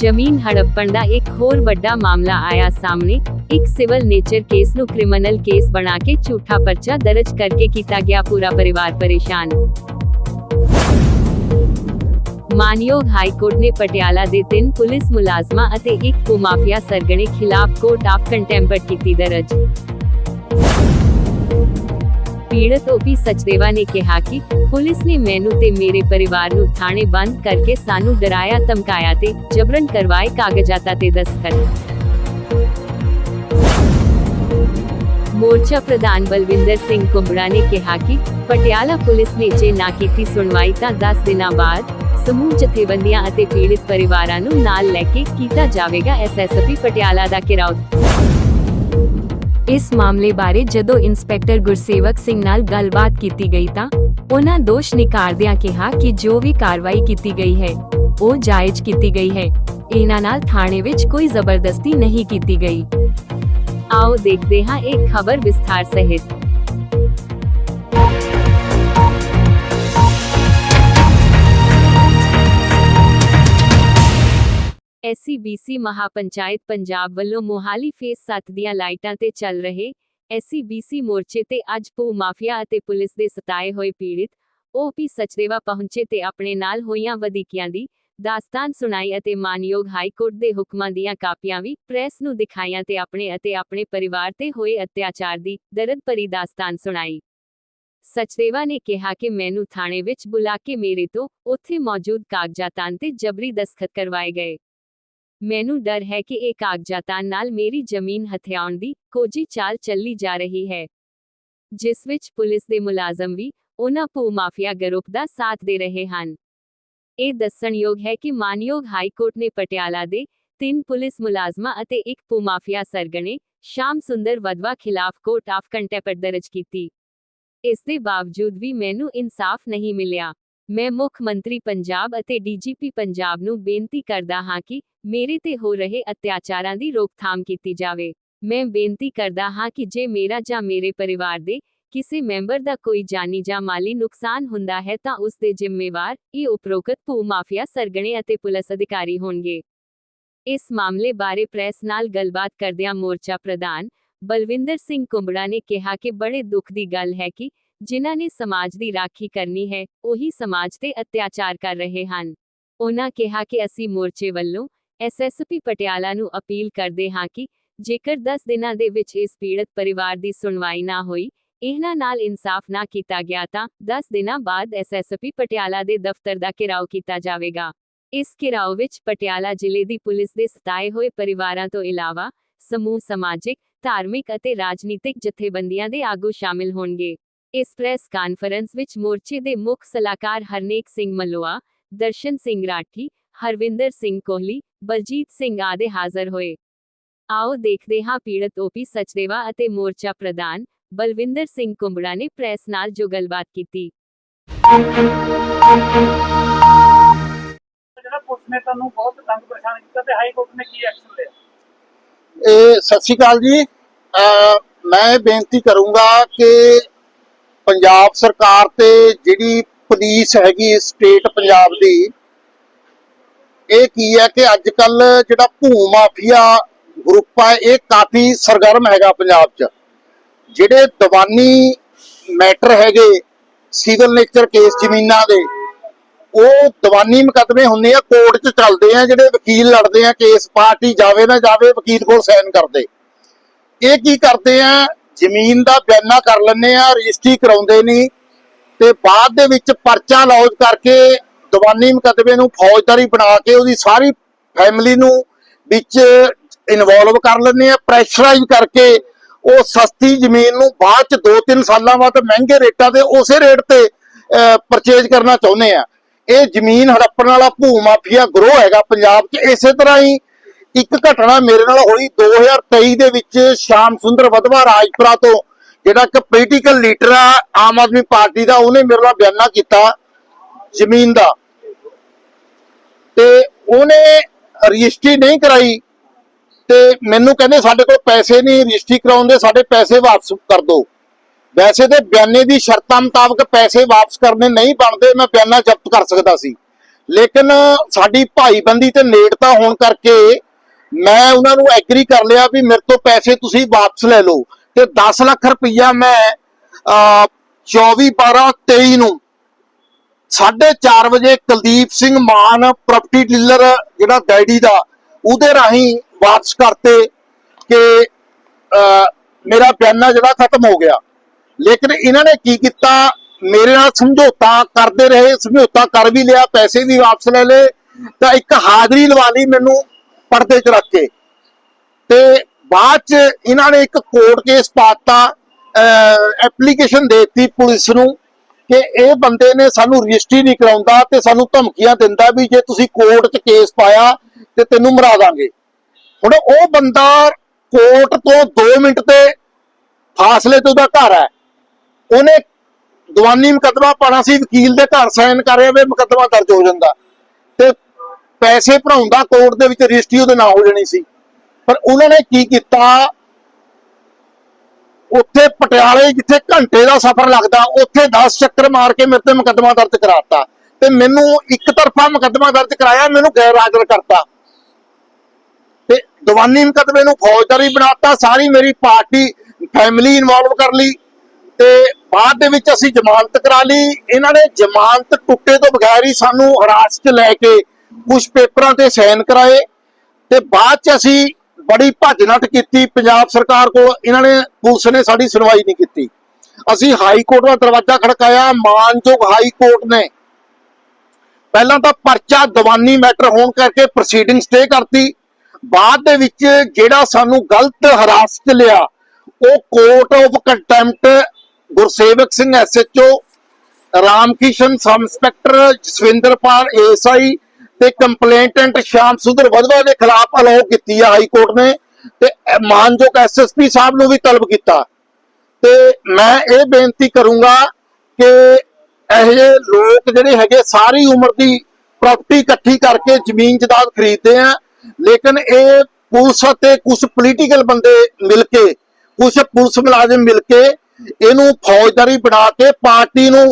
ਜ਼ਮੀਨ ਹੜੱਪਣ ਦਾ ਇੱਕ ਹੋਰ ਵੱਡਾ ਮਾਮਲਾ ਆਇਆ ਸਾਹਮਣੇ। ਇੱਕ ਸਿਵਲ ਨੇਚਰ ਕੇਸ ਨੂੰ ਕ੍ਰਿਮੀਨਲ ਕੇਸ ਬਣਾ ਕੇ ਝੂਠਾ ਪਰਚਾ ਦਰਜ ਕਰਕੇ ਕੀਤਾ ਗਿਆ ਪੂਰਾ ਪਰਿਵਾਰ ਪਰੇਸ਼ਾਨ। ਮਾਨਯੋਗ ਹਾਈ ਕੋਰਟ ਨੇ ਪਟਿਆਲਾ ਦੇ ਤਿੰਨ ਪੁਲਿਸ ਮੁਲਾਜ਼ਮਾਂ ਅਤੇ ਇੱਕ ਭੂਮਾਫੀਆ ਸਰਗਣੇ ਖਿਲਾਫ ਕੋਰਟ ਆਫ ਕੰਟੈਂਪਟ ਕੀਤੀ ਦਰਜ। ਪੀੜਤ ਓਪੀ ਸਚਦੇਵਾ ਨੇ ਕਿਹਾ ਕਿ ਪੁਲਿਸ ਨੇ ਮੈਨੂੰ ਤੇ ਮੇਰੇ ਪਰਿਵਾਰ ਨੂੰ ਥਾਣੇ ਬੰਦ ਕਰਕੇ ਸਾਨੂੰ ਡਰਾਇਆ, ਧਮਕਾਇਆ ਤੇ ਜਬਰਨ ਕਰਵਾਏ ਕਾਗਜ਼ਾਤਾਂ ਤੇ ਦਸਤਖਤ। ਮੋਰਚਾ ਪ੍ਰਧਾਨ ਬਲਵਿੰਦਰ ਸਿੰਘ ਕੁੰਬੜਾ ਨੇ ਕਿਹਾ ਕਿ ਪਟਿਆਲਾ ਪੁਲਿਸ ਨੇ ਜੇ ਨਾ ਕੀਤੀ ਸੁਣਵਾਈ ਤਾਂ 10 ਦਿਨਾਂ ਬਾਅਦ ਸਮੂਹ ਜਥੇਬੰਦੀਆਂ ਅਤੇ ਪੀੜਿਤ ਪਰਿਵਾਰਾਂ ਨੂੰ ਨਾਲ ਲੈ ਕੇ ਕੀਤਾ ਜਾਵੇਗਾ ਐਸਐਸਪੀ ਪਟਿਆਲਾ ਦਾ ਘਿਰਾਓ। ਇਸ ਮਾਮਲੇ ਬਾਰੇ ਜਦੋਂ ਇੰਸਪੈਕਟਰ ਗੁਰਸੇਵਕ ਸਿੰਘ ਨਾਲ ਗੱਲਬਾਤ ਕੀਤੀ ਗਈ ਤਾਂ ਉਹਨਾਂ ਦੋਸ਼ ਨਿਕਾਰਦਿਆਂ ਕਿਹਾ ਕਿ ਜੋ ਵੀ ਕਾਰਵਾਈ ਕੀਤੀ ਗਈ ਹੈ, ਉਹ ਜਾਇਜ਼ ਕੀਤੀ ਗਈ ਹੈ। ਇਹਨਾਂ ਨਾਲ ਥਾਣੇ ਵਿੱਚ ਕੋਈ ਜ਼ਬਰਦਸਤੀ ਨਹੀਂ ਕੀਤੀ ਗਈ। ਆਓ ਦੇਖਦੇ ਹਾਂ ਇੱਕ ਖਬਰ ਵਿਸਥਾਰ ਸਹਿਤ। ਐਸਸੀਬੀਸੀ ਮਹਾਪੰਚਾਇਤ ਪੰਜਾਬ ਵੱਲੋਂ ਮੋਹਾਲੀ ਫੇਸ 7 ਦੀਆਂ ਲਾਈਟਾਂ ਤੇ ਚੱਲ ਰਹੇ ਐਸਸੀਬੀਸੀ ਮੋਰਚੇ ਤੇ ਅੱਜ ਭੂ ਮਾਫੀਆ ਅਤੇ ਪੁਲਿਸ ਦੇ ਸਤਾਏ ਹੋਏ ਪੀੜਿਤ ਓਪੀ ਸਚਦੇਵਾ ਪਹੁੰਚੇ ਤੇ ਆਪਣੇ ਨਾਲ ਹੋਈਆਂ ਵਧੀਕੀਆਂ ਦੀ ਦਾਸਤਾਨ ਸੁਣਾਈ ਅਤੇ ਮਾਨਯੋਗ ਹਾਈ ਕੋਰਟ ਦੇ ਹੁਕਮਾਂ ਦੀਆਂ ਕਾਪੀਆਂ ਵੀ ਪ੍ਰੈਸ ਨੂੰ ਦਿਖਾਈਆਂ ਤੇ ਆਪਣੇ ਅਤੇ ਆਪਣੇ ਪਰਿਵਾਰ ਤੇ ਹੋਏ ਅਤਿਆਚਾਰ ਦੀ ਦਰਦ ਭਰੀ ਦਾਸਤਾਨ ਸੁਣਾਈ। ਸਚਦੇਵਾ ਨੇ ਕਿਹਾ ਕਿ ਮੈਨੂੰ ਥਾਣੇ ਵਿੱਚ ਬੁਲਾ ਕੇ ਮੇਰੇ ਤੋਂ ਉੱਥੇ ਮੌਜੂਦ ਕਾਗਜ਼ਾਤਾਂ ਤੇ ਜਬਰੀ ਦਸਖਤ ਕਰਵਾਏ ਗਏ। ਮੈਨੂੰ ਡਰ ਹੈ ਕਿ ਇਹ ਕਾਗਜ਼ਾਤਾਂ ਨਾਲ ਮੇਰੀ ਜ਼ਮੀਨ ਹਥਿਆਉਣ ਦੀ ਕੋਜੀ ਚਾਲ ਚੱਲੀ ਜਾ ਰਹੀ ਹੈ। ਜਿਸ ਵਿੱਚ ਪੁਲਿਸ ਦੇ ਮੁਲਾਜ਼ਮ ਵੀ ਉਹਨਾਂ ਭੂ ਮਾਫੀਆ ਗਰੁੱਪ ਦਾ ਸਾਥ ਦੇ ਰਹੇ ਹਨ। ਇਹ ਦੱਸਣਯੋਗ ਹੈ ਕਿ ਮਾਨਯੋਗ ਹਾਈ ਕੋਰਟ ਨੇ ਪਟਿਆਲਾ ਦੇ ਤਿੰਨ ਪੁਲਿਸ ਮੁਲਾਜ਼ਮਾਂ ਅਤੇ ਇੱਕ ਭੂ ਮਾਫੀਆ ਸਰਗਣੇ, ਸ਼ਾਮ ਸੁੰਦਰ ਵਦਵਾ ਖਿਲਾਫ ਕੋਰਟ ਆਫ ਕੰਟੈਂਪਟ ਦਰਜ ਕੀਤੀ। ਇਸ ਦੇ ਬਾਵਜੂਦ ਵੀ ਮੈਨੂੰ ਇਨਸਾਫ ਨਹੀਂ ਮਿਲਿਆ। ਮੈਂ ਮੁੱਖ ਮੰਤਰੀ ਪੰਜਾਬ ਅਤੇ ਡੀਜੀਪੀ ਪੰਜਾਬ ਨੂੰ ਬੇਨਤੀ ਕਰਦਾ ਹਾਂ ਕਿ ਮੇਰੇ ਤੇ ਹੋ ਰਹੇ ਅਤਿਆਚਾਰਾਂ ਦੀ ਰੋਕਥਾਮ ਕੀਤੀ ਜਾਵੇ। ਮੈਂ ਬੇਨਤੀ ਕਰਦਾ ਹਾਂ ਕਿ ਜੇ ਮੇਰਾ ਜਾਂ ਮੇਰੇ ਪਰਿਵਾਰ ਦੇ ਕਿਸੇ ਮੈਂਬਰ ਦਾ ਕੋਈ ਜਾਨੀ ਜਾਂ ਮਾਲੀ ਨੁਕਸਾਨ ਹੁੰਦਾ ਹੈ ਤਾਂ ਉਸ ਦੇ ਜ਼ਿੰਮੇਵਾਰ ਇਹ ਉਪਰੋਕਤ ਭੂ ਮਾਫੀਆ ਸਰਗਣੇ ਅਤੇ ਪੁਲਿਸ ਅਧਿਕਾਰੀ ਹੋਣਗੇ। ਇਸ ਮਾਮਲੇ ਬਾਰੇ ਪ੍ਰੈਸ ਨਾਲ ਗੱਲਬਾਤ ਕਰਦਿਆਂ ਮੋਰਚਾ ਪ੍ਰਧਾਨ ਬਲਵਿੰਦਰ ਸਿੰਘ ਕੁੰਬੜਾ ਨੇ ਕਿਹਾ ਕਿ ਬੜੇ ਦੁੱਖ ਦੀ ਗੱਲ ਹੈ ਕਿ ਜਿਨ੍ਹਾਂ ਨੇ ਸਮਾਜ ਦੀ ਰਾਖੀ ਕਰਨੀ ਹੈ, ਉਹੀ ਸਮਾਜ ਤੇ ਅਤਿਆਚਾਰ ਕਰ ਰਹੇ ਹਨ। ਉਹਨਾਂ ਕਿਹਾ ਕਿ ਅਸੀਂ ਮੋਰਚੇ ਵੱਲੋਂ ਐਸਐਸਪੀ ਪਟਿਆਲਾ ਨੂੰ ਅਪੀਲ ਕਰਦੇ ਹਾਂ ਕਿ ਜੇਕਰ 10 ਦਿਨਾਂ ਦੇ ਵਿੱਚ ਇਸ ਪੀੜਤ ਪਰਿਵਾਰ ਦੀ ਸੁਣਵਾਈ ਨਾ ਹੋਈ, ਇਹਨਾਂ ਨਾਲ ਇਨਸਾਫ ਨਾ ਕੀਤਾ ਗਿਆ ਤਾਂ 10 ਦਿਨਾਂ ਬਾਅਦ ਐਸਐਸਪੀ ਪਟਿਆਲਾ ਦੇ ਦਫ਼ਤਰ ਦਾ ਘਿਰਾਓ ਕੀਤਾ ਜਾਵੇਗਾ। ਇਸ ਘਿਰਾਓ ਵਿੱਚ ਪਟਿਆਲਾ ਜ਼ਿਲ੍ਹੇ ਦੀ ਪੁਲਿਸ ਦੇ ਸਤਾਏ ਹੋਏ ਪਰਿਵਾਰਾਂ ਤੋਂ ਇਲਾਵਾ ਸਮੂਹ ਸਮਾਜਿਕ, ਧਾਰਮਿਕ ਅਤੇ ਰਾਜਨੀਤਿਕ ਜਥੇਬੰਦੀਆਂ ਦੇ ਆਗੂ ਸ਼ਾਮਿਲ ਹੋਣਗੇ। ਇਸ ਪ੍ਰੈਸ ਕਾਨਫਰੰਸ ਵਿੱਚ ਮੋਰਚੇ ਦੇ ਮੁੱਖ ਸਲਾਹਕਾਰ ਹਰਨੇਕ ਸਿੰਘ ਮਲੋਆ ਦਰਸ਼ਨ ਸਿੰਘ ਰਾਠੀ ਹਰਵਿੰਦਰ ਸਿੰਘ ਕੋਹਲੀ ਬਲਜੀਤ ਸਿੰਘ ਆਦਿ ਹਾਜ਼ਰ ਹੋਏ। ਆਓ ਦੇਖਦੇ ਹਾਂ ਪੀੜਤ ਓਪੀ ਸਚਦੇਵਾ ਅਤੇ ਮੋਰਚਾ ਪ੍ਰਧਾਨ ਬਲਵਿੰਦਰ ਸਿੰਘ ਕੁੰਬੜਾ ਨੇ ਪ੍ਰੈਸ ਨਾਲ ਜੋ ਗੱਲਬਾਤ ਕੀਤੀ। ਜਿਹੜਾ ਪੁਲਿਸ ਨੇ ਤੁਹਾਨੂੰ ਬਹੁਤ ਤੰਗ ਪਰੇਸ਼ਾਨ ਕੀਤਾ ਤੇ ਹਾਈ ਕੋਰਟ ਨੇ ਕੀ ਐਕਸ਼ਨ ਲਿਆ? ਇਹ ਸਤਿ ਸ਼੍ਰੀ ਅਕਾਲ ਜੀ। ਮੈਂ ਬੇਨਤੀ ਕਰੂੰਗਾ ਕਿ ਪੰਜਾਬ ਸਰਕਾਰ ਤੇ ਜਿਹੜੀ ਪੁਲਿਸ ਹੈਗੀ ਸਟੇਟ ਪੰਜਾਬ ਦੀ, ਇਹ ਕੀ ਹੈ ਕਿ ਅੱਜ ਕੱਲ ਜਿਹੜਾ ਭੂ ਮਾਫੀਆ ਗਰੁੱਪ ਆ, ਇਹ ਕਾਫੀ ਸਰਗਰਮ ਹੈਗਾ ਪੰਜਾਬ 'ਚ। ਜਿਹੜੇ ਦੀਵਾਨੀ ਮੈਟਰ ਹੈਗੇ ਸਿਵਲ ਨੇਚਰ ਕੇਸ ਜ਼ਮੀਨਾਂ ਦੇ, ਉਹ ਦੀਵਾਨੀ ਮੁਕੱਦਮੇ ਹੁੰਦੇ ਆ, ਕੋਰਟ 'ਚ ਚੱਲਦੇ ਆ, ਜਿਹੜੇ ਵਕੀਲ ਲੜਦੇ ਆ, ਕੇਸ ਪਾਰਟੀ ਜਾਵੇ ਨਾ ਜਾਵੇ, ਵਕੀਲ ਕੋਲ ਸਾਈਨ ਕਰਦੇ। ਇਹ ਕੀ ਕਰਦੇ ਆ ਜ਼ਮੀਨ ਦਾ ਬਿਆਨਾ ਕਰ ਲੈਂਦੇ ਆ ਰਜਿਸਟਰੀ ਕਰਾਉਂਦੇ ਨਹੀਂ ਤੇ ਬਾਅਦ ਦੇ ਵਿੱਚ ਪਰਚਾ ਲੌਜ ਕਰਕੇ ਦੀਵਾਨੀ ਮੁਕੱਦਮੇ ਨੂੰ ਫੌਜਦਾਰੀ ਬਣਾ ਕੇ ਉਹਦੀ ਸਾਰੀ ਫੈਮਿਲੀ ਨੂੰ ਵਿੱਚ ਇਨਵੋਲਵ ਕਰ ਲੈਂਦੇ ਆ ਪ੍ਰੈਸ਼ਰਾਈਜ਼ ਕਰਕੇ ਉਹ ਸਸਤੀ ਜ਼ਮੀਨ ਨੂੰ ਬਾਅਦ ਚ 2-3 ਸਾਲਾਂ ਬਾਅਦ ਮਹਿੰਗੇ ਰੇਟਾਂ ਤੇ ਉਸੇ ਰੇਟ ਤੇ ਪਰਚੇਜ ਕਰਨਾ ਚਾਹੁੰਦੇ ਆ ਇਹ ਜ਼ਮੀਨ ਹੜੱਪਣ ਵਾਲਾ ਭੂ ਮਾਫੀਆ ਗਰੋਹ ਹੈਗਾ ਪੰਜਾਬ 'ਚ, ਇਸੇ ਤਰ੍ਹਾਂ ਹੀ ਇੱਕ ਘਟਨਾ ਮੇਰੇ ਨਾਲ ਹੋਈ 2023 ਦੇ ਵਿੱਚ ਸ਼ਾਮ ਸੁੰਦਰ ਵਧਵਾ ਰਾਜਪੁਰਾ ਤੋਂ, ਜਿਹੜਾ ਕਿ ਪੋਲੀਟੀਕਲ ਲੀਡਰ ਆ, ਆਮ ਆਦਮੀ ਪਾਰਟੀ ਦਾ, ਉਹਨੇ ਮੇਰੇ ਨਾਲ ਬਿਆਨਾ ਕੀਤਾ ਜ਼ਮੀਨ ਦਾ। ਤੇ ਉਹਨੇ ਰਜਿਸਟਰੀ ਨਹੀਂ ਕਰਾਈ ਤੇ ਮੈਨੂੰ ਕਹਿੰਦੇ ਸਾਡੇ ਕੋਲ ਪੈਸੇ ਨਹੀਂ, ਰਜਿਸਟਰੀ ਕਰਾਉਣ ਦੇ ਸਾਡੇ ਪੈਸੇ ਵਾਪਸ ਕਰ ਦਿਓ। ਵੈਸੇ ਤੇ ਬਿਆਨੇ ਦੀ ਸ਼ਰਤਾਂ ਮੁਤਾਬਕ ਪੈਸੇ ਵਾਪਸ ਕਰਨੇ ਨਹੀਂ ਬਣਦੇ, ਮੈਂ ਬਿਆਨਾ ਜ਼ਬਤ ਕਰ ਸਕਦਾ ਸੀ। ਲੇਕਿਨ ਸਾਡੀ ਭਾਈਬੰਦੀ ਤੇ ਨੇੜਤਾ ਹੋਣ ਕਰਕੇ ਮੈਂ ਉਹਨਾਂ ਨੂੰ ਐਗਰੀ ਕਰ ਲਿਆ ਵੀ ਮੇਰੇ ਤੋਂ ਪੈਸੇ ਤੁਸੀਂ ਵਾਪਸ ਲੈ ਲਓ ਤੇ 10 ਲੱਖ ਰੁਪਈਆ ਮੈਂ ਅਹ, 24 12 23 ਨੂੰ 4:30 ਵਜੇ ਕੁਲਦੀਪ ਸਿੰਘ ਮਾਨ ਪ੍ਰਾਪਰਟੀ ਡੀਲਰ ਜਿਹੜਾ ਡੈਡੀ ਦਾ ਉਹਦੇ ਰਾਹੀਂ ਵਾਪਸ ਕਰਤੇ ਕਿ ਮੇਰਾ ਬਿਆਨਾ ਜਿਹੜਾ ਖਤਮ ਹੋ ਗਿਆ। ਲੇਕਿਨ ਇਹਨਾਂ ਨੇ ਕੀ ਕੀਤਾ? ਮੇਰੇ ਨਾਲ ਸਮਝੌਤਾ ਕਰਦੇ ਰਹੇ ਸਮਝੌਤਾ ਕਰ ਵੀ ਲਿਆ ਪੈਸੇ ਵੀ ਵਾਪਸ ਲੈ ਲਏ। ਤਾਂ ਇੱਕ ਹਾਜ਼ਰੀ ਲਵਾ ਲਈ ਮੈਨੂੰ ਪਰਦੇ 'ਚ ਰੱਖ ਕੇ। ਤੇ ਬਾਅਦ 'ਚ ਇਹਨਾਂ ਨੇ ਇੱਕ ਕੋਰਟ ਕੇਸ ਪਾਤਾ ਐਪਲੀਕੇਸ਼ਨ ਦੇਤੀ ਪੁਲਿਸ ਨੂੰ ਕਿ ਇਹ ਬੰਦੇ ਨੇ ਸਾਨੂੰ ਰਜਿਸਟਰੀ ਨਹੀਂ ਕਰਾਉਂਦਾ ਤੇ ਸਾਨੂੰ ਧਮਕੀਆਂ ਦਿੰਦਾ ਵੀ ਜੇ ਤੁਸੀਂ ਕੋਰਟ 'ਚ ਕੇਸ ਪਾਇਆ ਤੇ ਤੈਨੂੰ ਮਰਾ ਦਾਂਗੇ। ਹੁਣ ਉਹ ਬੰਦਾ ਕੋਰਟ ਤੋਂ 2 ਮਿੰਟ ਤੇ ਫਾਸਲੇ ਤੇ ਉਹਦਾ ਘਰ ਹੈ। ਉਹਨੇ ਦੀਵਾਨੀ ਮੁਕੱਦਮਾ ਪਾਣਾ ਸੀ, ਵਕੀਲ ਦੇ ਘਰ ਸਾਈਨ ਕਰਿਆ ਵੇ ਮੁਕੱਦਮਾ ਦਰਜ ਹੋ ਜਾਂਦਾ। ਤੇ ਪੈਸੇ ਭਰਾਉਂਦਾ ਕੋਰਟ ਦੇ ਵਿੱਚ ਰਜਿਸਟਰੀ ਉਹਦੇ ਨਾਂ ਹੋ ਜਾਣੀ ਸੀ। ਪਰ ਉਹਨਾਂ ਨੇ ਕੀ ਕੀਤਾ? ਉੱਥੇ ਪਟਿਆਲੇ ਜਿੱਥੇ ਘੰਟੇ ਦਾ ਸਫ਼ਰ ਲੱਗਦਾ, ਉੱਥੇ 10 ਚੱਕਰ ਮਾਰ ਕੇ ਮੇਰੇ ਤੇ ਮੁਕੱਦਮਾ ਦਰਜ ਕਰਾਤਾ। ਤੇ ਮੈਨੂੰ ਇੱਕ ਤਰਫਾ ਮੁਕੱਦਮਾ ਦਰਜ ਕਰਾਇਆ, ਮੈਨੂੰ ਗੈਰ ਹਾਜ਼ਰ ਕਰਤਾ। ਤੇ ਦੀਵਾਨੀ ਮੁਕੱਦਮੇ ਨੂੰ ਫੌਜਦਾਰੀ ਬਣਾਤਾ, ਸਾਰੀ ਮੇਰੀ ਪਾਰਟੀ ਫੈਮਿਲੀ ਇਨਵੋਲਵ ਕਰ ਲਈ। ਤੇ ਬਾਅਦ ਦੇ ਵਿੱਚ ਅਸੀਂ ਜ਼ਮਾਨਤ ਕਰਾ ਲਈ। ਇਹਨਾਂ ਨੇ ਜ਼ਮਾਨਤ ਟੁੱਟੇ ਤੋਂ ਬਗੈਰ ਹੀ ਸਾਨੂੰ ਹਰਾਸ 'ਚ ਲੈ ਕੇ ਕੁਝ ਪੇਪਰਾਂ ਤੇ ਸਾਈਨ ਕਰਾਏ ਤੇ ਬਾਅਦ 'ਚ ਅਸੀਂ ਬੜੀ ਭੱਜ ਕੀਤੀ। ਪੰਜਾਬ ਸਰਕਾਰ ਕੋਲ ਇਹਨਾਂ ਨੇ, ਪੁਲਿਸ ਨੇ ਸਾਡੀ ਸੁਣਵਾਈ ਨਹੀਂ ਕੀਤੀ। ਅਸੀਂ ਹਾਈ ਕੋਰਟ ਦਾ ਦਰਵਾਜ਼ਾ ਖੜਕਾਇਆ, ਮਾਨਯੋਗ ਹਾਈ ਕੋਰਟ ਨੇ। ਪਹਿਲਾਂ ਤਾਂ ਪਰਚਾ ਦੀਵਾਨੀ ਮੈਟਰ ਹੋਣ ਕਰਕੇ ਪ੍ਰੋਸੀਡਿੰਗ ਸਟੇ ਕਰਤੀ। ਬਾਅਦ ਦੇ ਵਿੱਚ ਜਿਹੜਾ ਸਾਨੂੰ ਗਲਤ ਹਰਾਸਤ ਲਿਆ, ਉਹ court of contempt Gursewak Singh SHO Ramkishan sub inspector Jaswinderpal ASI ਤੇ ਕੰਪਲੇਂਟੈਂਟ ਸ਼ਾਮ ਸੁੰਦਰ ਵਧਵਾ ਦੇ ਖਿਲਾਫ ਅਲਾਉ ਕੀਤੀ ਆ ਹਾਈ ਕੋਰਟ ਨੇ ਤੇ ਮਾਨਯੋਗ ਐਸਐਸਪੀ ਸਾਹਿਬ ਨੂੰ ਵੀ ਤਲਬ ਕੀਤਾ। ਤੇ ਮੈਂ ਇਹ ਬੇਨਤੀ ਕਰੂੰਗਾ ਕਿ ਇਹ ਲੋਕ ਜਿਹੜੇ ਹੈਗੇ ਸਾਰੀ ਉਮਰ ਦੀ ਪ੍ਰਾਪਰਟੀ ਇਕੱਠੀ ਕਰਕੇ ਜ਼ਮੀਨ ਜਾਇਦਾਦ ਖਰੀਦਦੇ ਆ, ਲੇਕਿਨ ਇਹ ਪੁਲਿਸ ਅਤੇ ਕੁਝ ਪੋਲੀਟੀਕਲ ਬੰਦੇ ਮਿਲ ਕੇ ਕੁਝ ਪੁਲਿਸ ਮੁਲਾਜ਼ਮ ਮਿਲ ਕੇ ਇਹਨੂੰ ਫੌਜਦਾਰੀ ਬਣਾ ਕੇ ਪਾਰਟੀ ਨੂੰ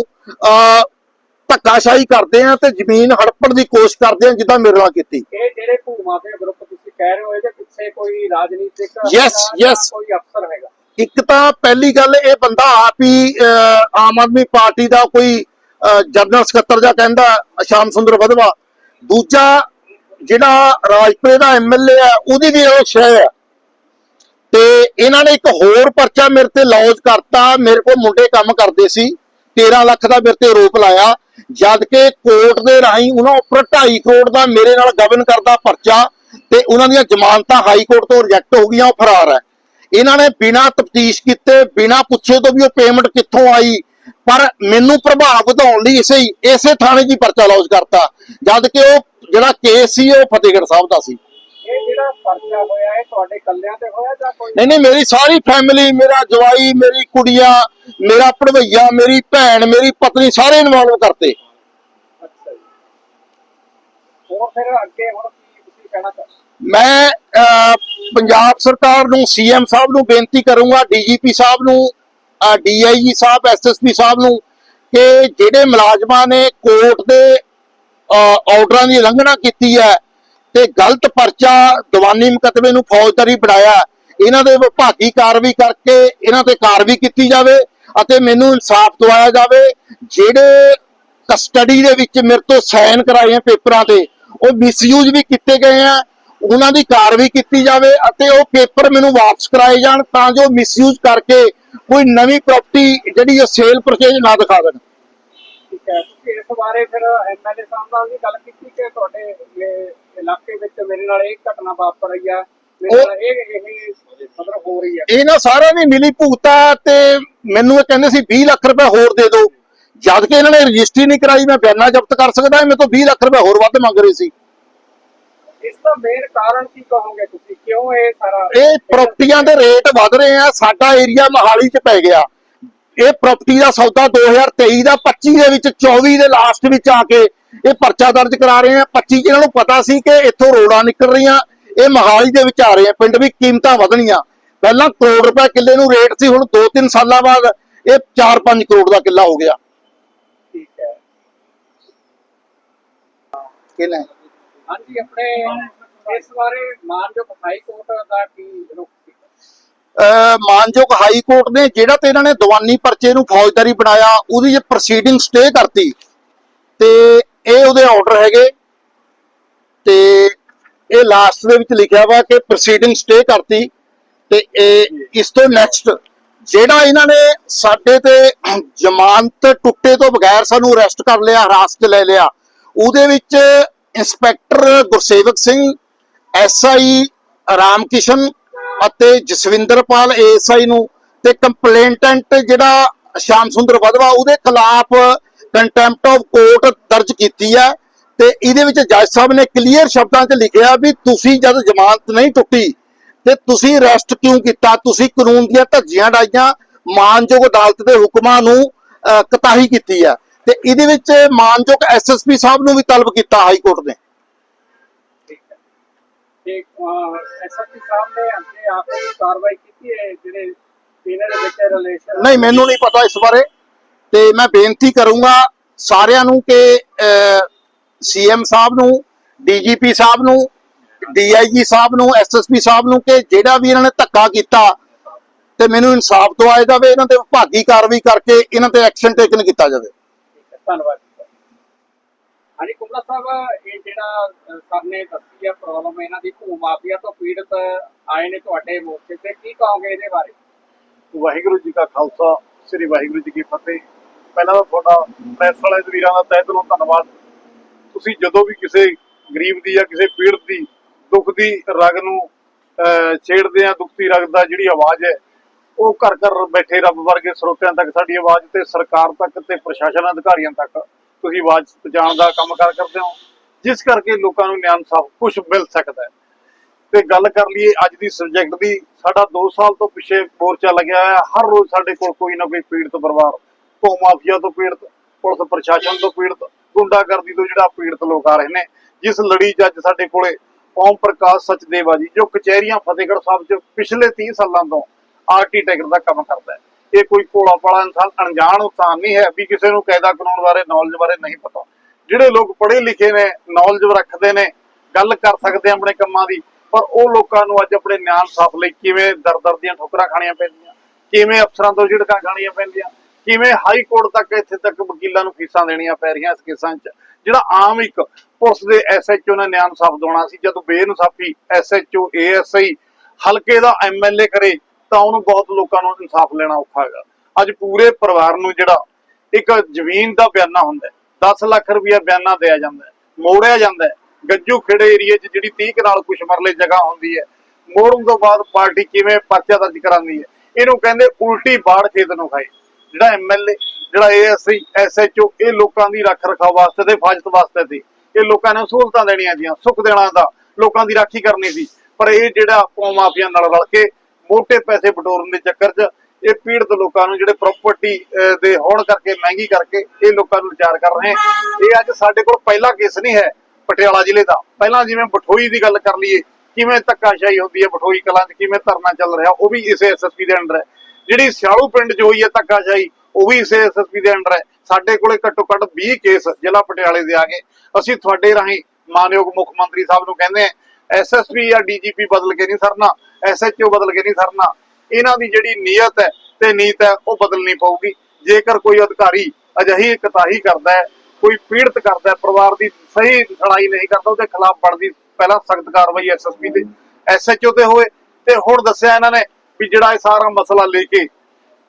ਧੱਕਾਸ਼ਾਹੀ ਕਰਦੇ ਆ ਤੇ ਜ਼ਮੀਨ ਹੜਪਣ ਦੀ ਕੋਸ਼ਿਸ਼ ਕਰਦੇ ਆ ਜਿੱਦਾਂ ਮੇਰੇ ਨਾਲ ਕੀਤੀ। ਇਹ ਜਿਹੜੇ ਭੂ ਮਾਫੀਆ ਗਰੁੱਪ ਤੁਸੀਂ ਕਹਿ ਰਹੇ ਹੋ ਇਹਦੇ ਪਿੱਛੇ ਕੋਈ ਰਾਜਨੀਤਿਕ Yes, ਹੈਗਾ ਜਾਂ yes. ਕੋਈ ਅਫਸਰ ਹੈਗਾ? ਇੱਕ ਤਾਂ ਪਹਿਲੀ ਗੱਲ ਇਹ ਬੰਦਾ ਆਪ ਹੀ ਅਹ, ਆਮ ਆਦਮੀ ਪਾਰਟੀ ਦਾ ਕੋਈ ਅਹ, ਜਨਰਲ ਸਕੱਤਰ ਜਾਂ ਕਹਿੰਦਾ ਸ਼ਾਮ ਸੁੰਦਰ ਵਧਵਾ। ਦੂਜਾ ਜਿਹੜਾ ਰਾਜਪੁਰੇ ਦਾ ਐਮਐਲਏ ਆ ਉਹਦੀ ਵੀ ਇਹ ਸ਼ੈ ਹੈ। ਤੇ ਇਹਨਾਂ ਨੇ ਇੱਕ ਹੋਰ ਪਰਚਾ ਮੇਰੇ ਤੇ ਲੌਂਚ ਕਰਤਾ। ਮੇਰੇ ਕੋਲ ਮੁੰਡੇ ਕੰਮ ਕਰਦੇ ਸੀ 13 ਲੱਖ ਦਾ ਮੇਰੇ ਤੇ ਆਰੋਪ ਲਾਇਆ। ਜਦ ਕਿ ਕੋਰਟ ਦੇ ਰਾਹੀਂ ਉਹਨਾਂ ਉੱਪਰ 2.5 ਕਰੋੜ ਦਾ ਮੇਰੇ ਨਾਲ ਗਵਨ ਕਰਦਾ ਪਰਚਾ ਤੇ ਉਹਨਾਂ ਦੀਆਂ ਜ਼ਮਾਨਤਾਂ ਹਾਈ ਕੋਰਟ ਤੋਂ ਰਿਜੈਕਟ ਹੋ ਗਈਆਂ, ਉਹ ਫਰਾਰ ਹੈ। ਇਹਨਾਂ ਨੇ ਬਿਨਾਂ ਤਫਤੀਸ਼ ਕੀਤੇ, ਬਿਨਾਂ ਪੁੱਛੇ ਤੋਂ ਵੀ ਉਹ ਪੇਮੈਂਟ ਕਿੱਥੋਂ ਆਈ, ਪਰ ਮੈਨੂੰ ਪ੍ਰਭਾਵ ਵਧਾਉਣ ਲਈ ਇਸੇ ਇਸੇ ਥਾਣੇ 'ਚ ਹੀ ਪਰਚਾ ਲੌਂਚ ਕਰਤਾ। ਜਦ ਕਿ ਉਹ ਜਿਹੜਾ ਕੇਸ ਸੀ, ਉਹ ਫਤਿਹਗੜ੍ਹ ਸਾਹਿਬ ਦਾ ਸੀ। ਇਹ ਜਿਹੜਾ ਪਰਚਾ ਹੋਇਆ ਇਹ ਤੁਹਾਡੇ ਕੱਲਿਆਂ ਤੇ ਹੋਇਆ ਜਾਂ ਕੋਈ ਨਹੀਂ ਨਹੀਂ ਮੇਰੀ ਸਾਰੀ ਫੈਮਿਲੀ ਮੇਰਾ ਜਵਾਈ ਮੇਰੀ ਕੁੜੀਆਂ ਮੇਰਾ ਭੜਵਈਆ ਮੇਰੀ ਭੈਣ ਮੇਰੀ ਪਤਨੀ ਸਾਰੇ ਇਨਵੋਲਵ ਕਰਤੇ। ਅੱਛਾ ਜੀ। ਹੋਰ ਫਿਰ ਅੱਗੇ ਹੁਣ ਕੀ ਤੁਸੀਂ ਕਹਿਣਾ ਚਾਹੁੰਦੇ ਮੈਂ ਪੰਜਾਬ ਸਰਕਾਰ ਨੂੰ ਸੀਐਮ ਸਾਹਿਬ ਨੂੰ ਬੇਨਤੀ ਕਰੂੰਗਾ ਡੀਜੀਪੀ ਸਾਹਿਬ ਨੂੰ ਡੀਆਈਜੀ ਸਾਹਿਬ ਐਸਐਸਪੀ ਸਾਹਿਬ ਨੂੰ ਕਿ ਜਿਹੜੇ ਮੁਲਾਜ਼ਮਾਂ ਨੇ ਕੋਰਟ ਦੇ ਆਰਡਰਾਂ ਦੀ ਉਲੰਘਣਾ ਕੀਤੀ ਹੈ ਤੇ ਗਲਤ ਪਰਚਾ ਦੀਵਾਨੀ ਮੁਕੱਦਮੇ ਨੂੰ ਫੌਜਦਾਰੀ ਬਣਾਇਆ। ਇਹਨਾਂ ਦੇ ਵਿਭਾਗੀ ਕਾਰਵਾਈ ਕਰਕੇ ਇਹਨਾਂ ਤੇ ਕਾਰਵਾਈ ਕੀਤੀ ਜਾਵੇ ਅਤੇ ਮੈਨੂੰ ਇਨਸਾਫ ਦਿਵਾਇਆ ਜਾਵੇ। ਜਿਹੜੇ ਕਸਟਡੀ ਦੇ ਵਿੱਚ ਮੇਰੇ ਤੋਂ ਸਾਈਨ ਕਰਾਏ ਆ ਪੇਪਰਾਂ ਤੇ, ਉਹ ਮਿਸਯੂਜ਼ ਵੀ ਕੀਤੇ ਗਏ ਆ। ਉਹਨਾਂ ਦੀ ਕਾਰਵਾਈ ਕੀਤੀ ਜਾਵੇ ਅਤੇ ਉਹ ਪੇਪਰ ਮੈਨੂੰ ਵਾਪਸ ਕਰਾਏ ਜਾਣ ਤਾਂ ਜੋ ਮਿਸਯੂਜ਼ ਕਰਕੇ ਕੋਈ ਨਵੀਂ ਪ੍ਰਾਪਰਟੀ ਜਿਹੜੀ ਉਹ ਸੇਲ ਪਰਚੇਜ ਨਾ ਦਿਖਾ ਦੇਣ। ਠੀਕ ਹੈ। ਇਸ ਬਾਰੇ ਫਿਰ ਐਮਐਲਏ ਸਾਹਿਬ ਨਾਲ ਵੀ ਗੱਲ ਕੀਤੀ ਕਿ ਤੁਹਾਡੇ ਇਲਾਕੇ ਵਿੱਚ ਮੇਰੇ ਨਾਲ ਇਹ ਘਟਨਾ ਵਾਪਰ ਰਹੀ ਆ। ਮੇਰੇ ਉਹ- ਨਾਲ ਇਹ ਇਹ ਮਤਲਬ ਹੋ ਰਹੀ ਹੈ ਇਹਨਾਂ ਸਾਰਿਆਂ ਦੀ ਮਿਲੀ ਭੁਗਤਾ ਤੇ ਮੈਨੂੰ ਇਹ ਕਹਿੰਦੇ ਸੀ 20 ਲੱਖ ਰੁਪਏ ਹੋਰ ਦੇ ਦਿਓ। ਜਦ ਕਿ ਇਹਨਾਂ ਨੇ ਰਜਿਸਟਰੀ ਨਹੀਂ ਕਰਾਈ ਮੈਂ ਬਿਆਨਾ ਜ਼ਬਤ ਕਰ ਸਕਦਾ ਮੇਰੇ ਤੋਂ 20 ਲੱਖ ਰੁਪਏ ਹੋਰ ਵੱਧ ਮੰਗ ਰਹੇ ਸੀ। ਇਸ ਦਾ ਮੇਨ ਕਾਰਨ ਕੀ ਕਹੋਗੇ ਤੁਸੀਂ? ਕਿਉਂ ਇਹ ਸਾਰਾ ਇਹ ਪ੍ਰਾਪਰਟੀਆਂ ਦੇ ਰੇਟ ਵਧ ਰਹੇ ਆ ਸਾਡਾ ਏਰੀਆ ਮਹਾਲੀ ਚ ਪੈ ਗਿਆ। ਇਹ ਪ੍ਰਾਪਰਟੀ ਦਾ ਸੌਦਾ 2023 ਦਾ 25 ਦੇ ਵਿੱਚ 24 ਦੇ ਲਾਸਟ ਵਿੱਚ ਆ ਕੇ ਇਹ ਪਰਚਾ ਦਰਜ ਕਰਾ ਰਹੇ ਆ। 25 ਚ ਇਹਨਾਂ ਨੂੰ ਪਤਾ ਸੀ ਕਿ ਇੱਥੋਂ ਰੋਡਾਂ ਨਿਕਲ ਰਹੀਆਂ ਇਹ ਮਹਾਲੀ ਦੇ ਵਿੱਚ ਆ ਰਹੇ ਆ। ਪਿੰਡ ਵੀ ਕੀਮਤਾਂ ਵਧਣੀਆਂ। ਪਹਿਲਾਂ ਕਰੋੜ ਰੁਪਏ ਕਿੱਲੇ ਨੂੰ ਰੇਟ ਸੀ ਹੁਣ 2-3 ਸਾਲਾਂ ਬਾਅਦ ਇਹ 4-5 ਕਰੋੜ ਦਾ ਕਿੱਲਾ ਹੋ ਗਿਆ। ਠੀਕ ਹੈ। ਕਿਨੇ? ਹਾਂਜੀ ਆਪਣੇ ਇਸ ਬਾਰੇ ਮਾਨਯੋਗ ਹਾਈ ਕੋਰਟ ਦਾ ਕੀ ਰੁਖ ਮਾਨਯੋਗ ਹਾਈ ਕੋਰਟ ਨੇ ਜਿਹੜਾ ਤੇ ਇਹਨਾਂ ਨੇ ਦੀਵਾਨੀ ਪਰਚੇ ਨੂੰ ਫੌਜਦਾਰੀ ਬਣਾਇਆ, ਉਹਦੀ ਜੇ ਪ੍ਰੋਸੀਡਿੰਗ ਸਟੇ ਕਰਤੀ। ਤੇ ਇਹ ਉਹਦੇ ਆਰਡਰ ਹੈਗੇ। ਤੇ ਇਹ ਲਾਸਟ ਦੇ ਵਿੱਚ ਲਿਖਿਆ ਵਾ ਕਿ ਪ੍ਰੋਸੀਡਿੰਗ ਸਟੇ ਕਰਤੀ। ਤੇ ਇਹ ਇਸ ਤੋਂ ਨੈਕਸਟ ਜਿਹੜਾ ਇਹਨਾਂ ਨੇ ਸਾਡੇ ਤੇ ਜ਼ਮਾਨਤ ਟੁੱਟੇ ਤੋਂ ਬਗੈਰ ਸਾਨੂੰ ਅਰੈਸਟ ਕਰ ਲਿਆ, ਹਰਾਸਤ ਲੈ ਲਿਆ, ਉਹਦੇ ਵਿੱਚ ਇੰਸਪੈਕਟਰ ਗੁਰਸੇਵਕ ਸਿੰਘ ਐਸਆਈ ਰਾਮ ਕਿਸ਼ਨ ਅਤੇ ਜਸਵਿੰਦਰਪਾਲ ਏਐਸਆਈ ਨੂੰ ਤੇ ਕੰਪਲੇਂਟੈਂਟ ਜਿਹੜਾ ਸ਼ਾਮ ਸੁੰਦਰ ਵਧਵਾ, ਉਹਦੇ ਖਿਲਾਫ ਕੰਟੈਂਪਟ ਆਫ ਕੋਰਟ ਦਰਜ ਕੀਤੀ ਹੈ। ਤੇ ਇਹਦੇ ਵਿੱਚ ਜੱਜ ਸਾਹਿਬ ਨੇ ਕਲੀਅਰ ਸ਼ਬਦਾਂ 'ਚ ਲਿਖਿਆ ਵੀ ਤੁਸੀਂ ਜਦ ਜ਼ਮਾਨਤ ਨਹੀਂ ਟੁੱਟੀ, ਤੇ ਤੁਸੀਂ ਅਰੈਸਟ ਕਿਉਂ ਕੀਤਾ? ਤੁਸੀਂ ਕਾਨੂੰਨ ਦੀਆਂ ਧੱਜੀਆਂ ਡਾਈਆਂ, ਮਾਨਯੋਗ ਅਦਾਲਤ ਦੇ ਹੁਕਮਾਂ ਨੂੰ ਕਤਾਹੀ ਕੀਤੀ ਆ ਤੇ ਇਹਦੇ ਵਿੱਚ ਮਾਨਯੋਗ ਐਸਐਸਪੀ ਸਾਹਿਬ ਨੂੰ ਵੀ ਤਲਬ ਕੀਤਾ ਹਾਈ ਕੋਰਟ ਨੇ। ਤੇ ਐਸਐਸਪੀ ਸਾਹਿਬ ਨੇ ਅੱਗੇ ਆਖਰੀ ਕਾਰਵਾਈ ਕੀਤੀ ਹੈ ਜਿਹੜੇ ਇਹਨਾਂ ਦੇ ਵਿੱਚ ਰਿਲੇਸ਼ਨ ਨਹੀਂ ਮੈਨੂੰ ਨਹੀਂ ਪਤਾ ਇਸ ਬਾਰੇ। ਤੇ ਮੈਂ ਬੇਨਤੀ ਕਰੂੰਗਾ ਸਾਰਿਆਂ ਨੂੰ ਕਿ ਸੀਐਮ ਸਾਹਿਬ ਨੂੰ ਡੀਜੀਪੀ ਸਾਹਿਬ ਨੂੰ ਡੀਆਈਜੀ ਸਾਹਿਬ ਨੂੰ ਐਸਐਸਪੀ ਸਾਹਿਬ ਨੂੰ ਕਿ ਜਿਹੜਾ ਵੀ ਇਹਨਾਂ ਨੇ ਧੱਕਾ ਕੀਤਾ ਤੇ ਮੈਨੂੰ ਇਨਸਾਫ ਦਵਾਇਆ ਜਾਵੇ ਇਹਨਾਂ ਤੇ ਵਿਭਾਗੀ ਕਾਰਵਾਈ ਕਰਕੇ ਇਹਨਾਂ ਤੇ ਐਕਸ਼ਨ ਟੇਕਨ ਕੀਤਾ ਜਾਵੇ। ਧੰਨਵਾਦ। ਹਾਂਜੀ ਕੁਮਰਾ ਸਾਹਿਬ, ਇਹ ਜਿਹੜਾ ਸਰ ਨੇ ਦੱਸੀ ਹੈ ਪ੍ਰੋਬਲਮ ਇਹਨਾਂ ਦੀ ਭੂ ਮਾਫੀਆ ਤੋਂ ਪੀੜਤ ਆਏ ਨੇ ਤੁਹਾਡੇ ਮੋਰਚੇ ਤੇ, ਕੀ ਕਹੋਗੇ ਇਹਦੇ ਬਾਰੇ? ਵਾਹਿਗੁਰੂ ਜੀ ਕਾ ਖਾਲਸਾ, ਸ੍ਰੀ ਵਾਹਿਗੁਰੂ ਜੀ ਕੀ ਫਤਿਹ। ਪਹਿਲਾਂ ਤਾਂ ਤੁਹਾਡਾ ਪ੍ਰੈਸ ਵਾਲੇ ਵੀਰਾਂ ਦਾ ਤਹਿ ਦਿਲੋਂ ਧੰਨਵਾਦ। ਤੁਸੀਂ ਜਦੋਂ ਵੀ ਕਿਸੇ ਗਰੀਬ ਦੀ ਜਾਂ ਕਿਸੇ ਪੀੜਤ ਦੀ ਦੁੱਖ ਦੀ ਰਗ ਨੂੰ ਛੇੜਦੇ ਆ, ਦੁੱਖ ਦੀ ਰਗ ਦਾ ਜਿਹੜੀ ਆਵਾਜ਼ ਹੈ, ਉਹ ਘਰ ਘਰ ਬੈਠੇ ਰੱਬ ਵਰਗੇ ਸਰੋਤਿਆਂ ਤੱਕ ਸਾਡੀ ਆਵਾਜ਼ ਤੇ ਸਰਕਾਰ ਤੱਕ ਤੇ ਪ੍ਰਸ਼ਾਸਨ ਅਧਿਕਾਰੀਆਂ ਤੱਕ ਤੁਸੀਂ ਆਵਾਜ਼ ਪਹੁੰਚਾਉਣ ਦਾ ਕੰਮ ਕਾਰ ਕਰਦੇ ਹੋ। ਜਿਸ ਕਰਕੇ ਲੋਕਾਂ ਨੂੰ ਨਿਆਂ ਇਨਸਾਫ ਕੁਝ ਮਿਲ ਸਕਦਾ ਹੈ। ਤੇ ਗੱਲ ਕਰ ਲਈਏ ਅੱਜ ਦੀ ਸਬਜੈਕਟ ਦੀ, ਸਾਡਾ 2 ਸਾਲ ਤੋਂ ਪਿੱਛੇ ਮੋਰਚਾ ਲੱਗਿਆ ਹੋਇਆ, ਹਰ ਰੋਜ਼ ਸਾਡੇ ਕੋਲ ਕੋਈ ਨਾ ਕੋਈ ਪੀੜਤ ਪਰਿਵਾਰ, ਭੂ ਮਾਫੀਆ ਤੋਂ ਪੀੜਤ, ਪੁਲਿਸ ਪ੍ਰਸ਼ਾਸਨ ਤੋਂ ਪੀੜਤ, ਗੁੰਡਾਗਰਦੀ ਤੋਂ ਜਿਹੜਾ ਪੀੜਤ ਲੋਕ ਆ ਰਹੇ ਨੇ, ਜਿਸ ਲੜੀ 'ਚ ਅੱਜ ਸਾਡੇ ਕੋਲੇ ਓਮ ਪ੍ਰਕਾਸ਼ ਸਚਦੇਵਾ ਜੀ, ਜੋ ਕਚਹਿਰੀਆਂ ਫਤਿਹਗੜ੍ਹ ਸਾਹਿਬ 'ਚ ਪਿਛਲੇ 30 ਸਾਲਾਂ ਤੋਂ ਆਰਕੀਟੈਕਟ ਦਾ ਕੰਮ ਕਰਦਾ ਹੈ। ਇਹ ਕੋਈ ਕੋਲਾ ਪਾਲਾ ਇਨਸਾਨ, ਅਣਜਾਣ ਇਨਸਾਨ ਨਹੀਂ ਹੈ ਵੀ ਕਿਸੇ ਨੂੰ ਕਾਇਦਾ ਕਾਨੂੰਨ ਬਾਰੇ ਨੌਲੇਜ ਬਾਰੇ ਨਹੀਂ ਪਤਾ। ਜਿਹੜੇ ਲੋਕ ਪੜ੍ਹੇ ਲਿਖੇ ਨੇ ਨੌਲੇਜ ਰੱਖਦੇ ਨੇ, ਗੱਲ ਕਰ ਸਕਦੇ ਆਪਣੇ ਕੰਮਾਂ ਦੀ, ਪਰ ਉਹ ਲੋਕਾਂ ਨੂੰ ਅੱਜ ਆਪਣੇ ਨਿਆਂ ਸਾਫ਼ ਲਈ ਕਿਵੇਂ ਦਰ ਦੀਆਂ ਠੋਕਰਾਂ ਖਾਣੀਆਂ ਪੈਂਦੀਆਂ? ਕਿਵੇਂ ਅਫਸਰਾਂ ਤੋਂ ਝਿੜਕਾਂ ਖਾਣੀਆਂ ਪੈਂਦੀਆਂ? ਕਿਵੇਂ ਹਾਈ ਕੋਰਟ ਤੱਕ ਇੱਥੇ ਤੱਕ ਵਕੀਲਾਂ ਨੂੰ ਫੀਸਾਂ ਦੇਣੀਆਂ ਪੈ ਰਹੀਆਂ ਇਸ ਕੇਸਾਂ 'ਚ? ਜਿਹੜਾ ਆਮ ਇੱਕ ਪੁਲਿਸ ਦੇ ਐਸਐਚਓ ਨੇ ਨਿਆਂ ਸਾਫ਼ ਦਿਵਾਉਣਾ ਸੀ, ਜਦੋਂ ਬੇਇਨਸਾਫੀ ਐਸਐਚਓ ਏਐਸਆਈ ਹਲਕੇ ਦਾ ਐਮਐਲਏ ਕਰੇ ਤਾਂ ਉਹਨੂੰ ਬਹੁਤ ਲੋਕਾਂ ਨੂੰ ਇਨਸਾਫ ਲੈਣਾ ਔਖਾ ਹੈਗਾ। ਅੱਜ ਪੂਰੇ ਪਰਿਵਾਰ ਨੂੰ ਜਿਹੜਾ ਇੱਕ ਜ਼ਮੀਨ ਦਾ ਬਿਆਨਾ ਹੁੰਦਾ ਹੈ 10 ਲੱਖ ਰੁਪਇਆ ਬਿਆਨਾ ਦਿਆ ਜਾਂਦਾ ਮੋੜਿਆ ਜਾਂਦਾ ਹੈ। ਗੱਜੂ ਖੇੜੇ ਏਰੀਏ 'ਚ ਜਿਹੜੀ 30 ਕਨਾਲ ਕੁਛ ਮਰਲੇ ਜਗ੍ਹਾ ਹੁੰਦੀ ਹੈ, ਮੋੜਨ ਤੋਂ ਬਾਅਦ ਪਾਰਟੀ ਕਿਵੇਂ ਪਰਚਾ ਦਰਜ ਕਰਾਂਦੀ ਹੈ, ਇਹਨੂੰ ਕਹਿੰਦੇ ਉਲਟੀ ਬਾੜ ਖੇਤ ਨੂੰ ਖਾਏ। ਜਿਹੜਾ ਐਮਐਲਏ ਜਿਹੜਾ ਏਐਸਆਈ ਐਸਐਚਓ ਇਹ ਲੋਕਾਂ ਦੀ ਰੱਖ ਰਖਾਵ ਵਾਸਤੇ ਤੇ ਹਿਫਾਜ਼ਤ ਵਾਸਤੇ ਸੀ ਇਹ ਲੋਕਾਂ ਨੂੰ ਸਹੂਲਤਾਂ ਦੇਣੀਆਂ ਸੀ ਸੁੱਖ ਦੇਣਾ ਦਾ ਲੋਕਾਂ ਦੀ ਰਾਖੀ ਕਰਨੀ ਸੀ। ਪਰ ਇਹ ਜਿਹੜਾ ਕੌਮ ਮਾਫੀਆ ਨਾਲ ਰਲ ਕੇ ਮੋਟੇ ਪੈਸੇ ਬਟੋਰਨ ਦੇ ਚੱਕਰ 'ਚ ਇਹ ਪੀੜਤ ਲੋਕਾਂ ਨੂੰ ਜਿਹੜੇ ਪ੍ਰਾਪਰਟੀ ਦੇ ਹੋਣ ਕਰਕੇ, ਮਹਿੰਗੀ ਕਰਕੇ ਇਹ ਲੋਕਾਂ ਨੂੰ ਵਿਚਾਰ ਕਰ ਰਹੇ ਇਹ ਅੱਜ ਸਾਡੇ ਕੋਲ ਪਹਿਲਾ ਕੇਸ ਨਹੀਂ ਹੈ ਪਟਿਆਲਾ ਜ਼ਿਲ੍ਹੇ ਦਾ। ਪਹਿਲਾਂ ਜਿਵੇਂ ਬਠੋਈ ਦੀ ਗੱਲ ਕਰ ਲਈਏ, ਕਿਵੇਂ ਧੱਕਾਸ਼ਾਹੀ ਹੁੰਦੀ ਹੈ ਬਠੋਈ ਕਲਾਂ 'ਚ, ਕਿਵੇਂ ਧਰਨਾ ਚੱਲ ਰਿਹਾ, ਉਹ ਵੀ ਇਸੇ ਐਸਐਸਪੀ ਦੇ ਅੰਡਰ ਹੈ। ਜਿਹੜੀ ਸਿਆਲੂ ਪਿੰਡ 'ਚ ਹੋਈ ਹੈ ਧੱਕਾਸ਼ਾਹੀ, ਉਹ ਵੀ ਇਸੇ ਐਸਐਸਪੀ ਦੇ ਅੰਡਰ ਹੈ। ਸਾਡੇ ਕੋਲੇ ਘੱਟੋ ਘੱਟ 20 ਕੇਸ ਜ਼ਿਲ੍ਹਾ ਪਟਿਆਲੇ ਦੇ ਆ ਗਏ। ਅਸੀਂ ਤੁਹਾਡੇ ਰਾਹੀਂ ਮਾਨਯੋਗ ਮੁੱਖ ਮੰਤਰੀ ਸਾਹਿਬ ਨੂੰ ਕਹਿੰਦੇ ਆ ਐਸਐਸਪੀ ਜਾਂ ਡੀਜੀਪੀ ਬਦਲ ਕੇ ਨਹੀਂ ਸਰਨਾ ਐਸਐਚਓ ਬਦਲ ਕੇ ਨਹੀਂ ਸਰਨਾ, ਇਹਨਾਂ ਦੀ ਜਿਹੜੀ ਨੀਅਤ ਹੈ ਤੇ ਨੀਤ ਹੈ, ਉਹ ਬਦਲਣੀ ਪਊਗੀ। ਜੇਕਰ ਕੋਈ ਅਧਿਕਾਰੀ ਅਜਿਹੀ ਕਤਾਹੀ ਕਰਦਾ ਹੈ, ਕੋਈ ਪੀੜਤ ਕਰਦਾ ਹੈ, ਪਰਿਵਾਰ ਦੀ ਸਹੀ ਸੁਣਾਈ ਨਹੀਂ ਕਰਦਾ, ਉਹਦੇ ਖਿਲਾਫ ਬਣਦੀ ਪਹਿਲਾਂ ਸਖਤ ਕਾਰਵਾਈ ਐਸਐਸਪੀ ਤੇ ਐਸਐਚਓ ਤੇ ਹੋਏ ਤੇ ਹੁਣ ਦੱਸਿਆ ਇਹਨਾਂ ਨੇ ਵੀ ਜਿਹੜਾ ਇਹ ਸਾਰਾ ਮਸਲਾ ਲੈ ਕੇ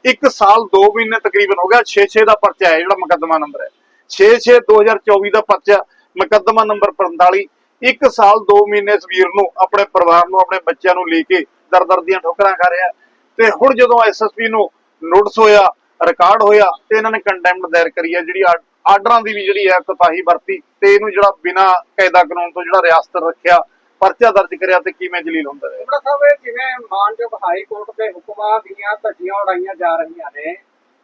ਇੱਕ ਸਾਲ 2 ਮਹੀਨੇ ਤਕਰੀਬਨ ਹੋ ਗਿਆ 6-6 ਦਾ ਪਰਚਾ ਹੈ, ਜਿਹੜਾ ਮੁਕੱਦਮਾ ਨੰਬਰ ਹੈ। 6-6 2024 ਦਾ ਪਰਚਾ, ਮੁਕੱਦਮਾ ਨੰਬਰ 45 ਇੱਕ ਸਾਲ 2 ਮਹੀਨੇ ਇਸ ਵੀਰ ਨੂੰ ਆਪਣੇ ਪਰਿਵਾਰ ਨੂੰ ਆਪਣੇ ਬੱਚਿਆਂ ਨੂੰ ਲੈ ਕੇ ਦਰ ਦਰ ਦੀਆਂ ਠੋਕਰਾਂ ਖਾ ਰਿਹਾ। ਤੇ ਹੁਣ ਜਦੋਂ ਐਸਐਸਪੀ ਨੂੰ ਨੋਟਿਸ ਹੋਇਆ ਰਿਕਾਰਡ ਹੋਇਆ ਤੇ ਇਹਨਾਂ ਨੇ ਕੰਡੈਮਡ ਦਾਇਰ ਕਰੀ ਹੈ ਜਿਹੜੀ ਆਰ- ਆਰਡਰਾਂ ਦੀ ਵੀ ਜਿਹੜੀ ਹੈ ਕੋਤਾਹੀ ਵਰਤੀ ਤੇ ਇਹਨੂੰ ਜਿਹੜਾ ਬਿਨਾ ਕਾਇਦਾ ਕਾਨੂੰਨ ਤੋਂ ਜਿਹੜਾ ਰਿਆਸਤ ਰੱਖਿਆ ਪਰਚਾ ਦਰਜ ਕਰਿਆ ਤੇ ਕਿਵੇਂ ਜਲੀਲ ਹੁੰਦਾ ਹੈ ਕੁਮਰਾ ਸਾਹਿਬ ਜਿਵੇਂ ਮਾਨਯੋਗ ਹਾਈ ਕੋਰਟ ਦੇ ਹੁਕਮਾਂ ਦੀਆਂ ਧੱਜੀਆਂ ਉਡਾਈਆਂ ਜਾ ਰਹੀਆਂ ਨੇ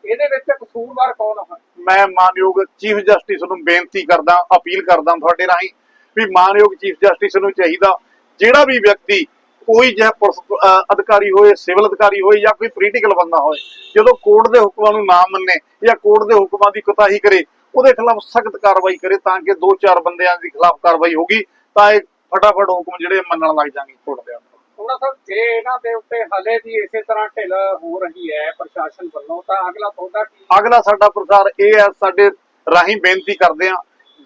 ਇਹਦੇ ਵਿੱਚ ਕਸੂਰਵਾਰ ਕੌਣ ਹੈ ਮੈਂ ਮਾਨਯੋਗ ਚੀਫ ਜਸਟਿਸ ਨੂੰ ਬੇਨਤੀ ਕਰਦਾ ਅਪੀਲ ਕਰਦਾ ਤੁਹਾਡੇ ਰਾਹੀਂ ਵੀ ਮਾਨਯੋਗ ਚੀਫ ਜਸਟਿਸ ਨੂੰ ਚਾਹੀਦਾ ਜਿਹੜਾ ਵੀ ਵਿਅਕਤੀ ਕੋਈ ਅਹ, ਅਧਿਕਾਰੀ ਹੋਏ ਸਿਵਲ ਅਧਿਕਾਰੀ ਹੋਏ ਜਾਂ ਕੋਈ ਪੋਲੀਟੀਕਲ ਬੰਦਾ ਹੋਏ ਜਦੋਂ ਕੋਰਟ ਦੇ ਹੁਕਮਾਂ ਨੂੰ ਨਾ ਮੰਨੇ ਜਾਂ ਕੋਰਟ ਦੇ ਹੁਕਮਾਂ ਦੀ ਕੁਤਾਹੀ ਕਰੇ ਉਹਦੇ ਖਿਲਾਫ ਸਖਤ ਕਾਰਵਾਈ ਕਰੇ ਤਾਂ ਕਿ ਦੋ ਚਾਰ ਬੰਦਿਆਂ ਦੇ ਖਿਲਾਫ ਕਾਰਵਾਈ ਹੋਗੀ ਤਾਂ ਇਹ ਫਟਾਫਟ ਹੁਕਮ ਜਿਹੜੇ ਮੰਨਣ ਲੱਗ ਜਾਣਗੇ ਕੋਰਟ ਦੇ ਅੰਦਰ। ਥੋੜਾ ਸਾਹਿਬ ਜੇ ਇਹਨਾਂ ਦੇ ਉੱਤੇ ਹਲੇ ਵੀ ਇਸੇ ਤਰ੍ਹਾਂ ਢਿੱਲ ਹੋ ਰਹੀ ਹੈ ਪ੍ਰਸ਼ਾਸਨ ਵੱਲੋਂ ਤਾਂ ਅਗਲਾ ਤੁਹਾਡਾ ਕੀ ਅਗਲਾ ਸਾਡਾ ਪ੍ਰਸਾਰ ਇਹ ਹੈ ਸਾਡੇ ਰਾਹੀਂ ਬੇਨਤੀ ਕਰਦੇ ਆ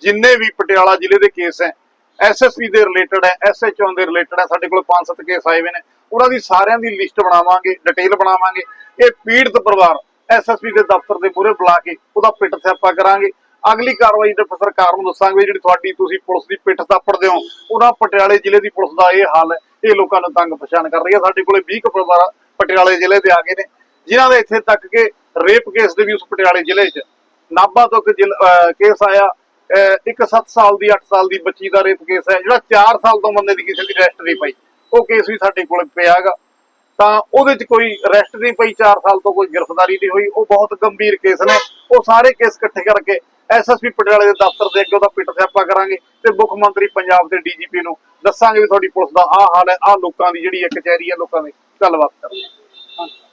ਜਿੰਨੇ ਵੀ ਪਟਿਆਲਾ ਜ਼ਿਲ੍ਹੇ ਦੇ ਕੇਸ ਹੈ ਐਸਐਸਪੀ ਦੇ ਰਿਲੇਟਡ ਹੈ ਐਸਐਚਓ ਦੇ ਰਿਲੇਟਡ ਹੈ, ਸਾਡੇ ਕੋਲ 5-7 ਕੇਸ ਆਏ ਹੋਏ ਨੇ। ਉਹਨਾਂ ਦੀ ਸਾਰਿਆਂ ਦੀ ਲਿਸਟ ਬਣਾਵਾਂਗੇ ਡਿਟੇਲ ਬਣਾਵਾਂਗੇ। ਇਹ ਪੀੜਤ ਪਰਿਵਾਰ ਐਸਐਸਪੀ ਦੇ ਦਫ਼ਤਰ ਦੇ ਮੂਹਰੇ ਬੁਲਾ ਕੇ ਉਹਦਾ ਪਿੱਟ ਸਿਆਪਾ ਕਰਾਂਗੇ। ਅਗਲੀ ਕਾਰਵਾਈ ਤੇ ਸਰਕਾਰ ਨੂੰ ਦੱਸਾਂਗੇ ਜਿਹੜੀ ਤੁਹਾਡੀ ਤੁਸੀਂ ਪੁਲਿਸ ਦੀ ਪਿੱਠ ਥਾਪੜਦੇ ਹੋ, ਉਹਨਾਂ ਪਟਿਆਲੇ ਜ਼ਿਲ੍ਹੇ ਦੀ ਪੁਲਿਸ ਦਾ ਇਹ ਹਾਲ ਹੈ। ਇਹ ਲੋਕਾਂ ਨੂੰ ਤੰਗ ਪਛਾਣ ਕਰ ਰਹੀ ਹੈ। ਸਾਡੇ ਕੋਲੇ 20 ਕੁ ਪਰਿਵਾਰ ਪਟਿਆਲੇ ਜ਼ਿਲ੍ਹੇ ਦੇ ਆ ਗਏ ਨੇ, ਜਿਨ੍ਹਾਂ ਦੇ ਇੱਥੇ ਤੱਕ ਕਿ ਰੇਪ ਕੇਸ ਦੇ ਵੀ ਉਸ ਪਟਿਆਲੇ ਜ਼ਿਲ੍ਹੇ 'ਚ ਨਾਭਾ ਤੋਂ ਇੱਕ ਜ਼ਿਲ੍ਹ- ਕੇਸ ਆਇਆ। ਇੱਕ 7 ਸਾਲ ਦੀ 8 ਸਾਲ ਦੀ ਬੱਚੀ ਦਾ ਰੇਪ ਕੇਸ ਹੈ, ਜਿਹੜਾ 4 ਸਾਲ ਤੋਂ ਬੰਦੇ ਦੀ ਕਿਸੇ ਦੀ ਅਰੈਸਟ ਨਹੀਂ ਪਈ। ਉਹ ਕੇਸ ਵੀ ਸਾਡੇ ਕੋਲ ਪਿਆ ਹੈਗਾ ਤਾਂ ਉਹਦੇ 'ਚ ਕੋਈ ਅਰੈਸਟ ਨਹੀਂ ਪਈ 4 ਸਾਲ ਤੋਂ ਕੋਈ ਗ੍ਰਿਫਤਾਰੀ ਨਹੀਂ ਹੋਈ। ਉਹ ਬਹੁਤ ਗੰਭੀਰ ਕੇਸ ਨੇ। ਉਹ ਸਾਰੇ ਕੇਸ ਇਕੱਠੇ ਕਰਕੇ ਐਸਐਸਪੀ ਪਟਿਆਲੇ ਦੇ ਦਫ਼ਤਰ ਦੇ ਅੱਗੇ ਉਹਦਾ ਪਿੱਟ ਸਿਆਪਾ ਕਰਾਂਗੇ ਤੇ ਮੁੱਖ ਮੰਤਰੀ ਪੰਜਾਬ ਦੇ ਡੀਜੀਪੀ ਨੂੰ ਦੱਸਾਂਗੇ ਵੀ ਤੁਹਾਡੀ ਪੁਲਿਸ ਦਾ ਆਹ ਹਾਲ ਹੈ, ਆਹ ਲੋਕਾਂ ਦੀ ਜਿਹੜੀ ਹੈ ਕਚਹਿਰੀ ਹੈ, ਲੋਕਾਂ ਦੀ ਗੱਲਬਾਤ ਕਰਾਂਗੇ।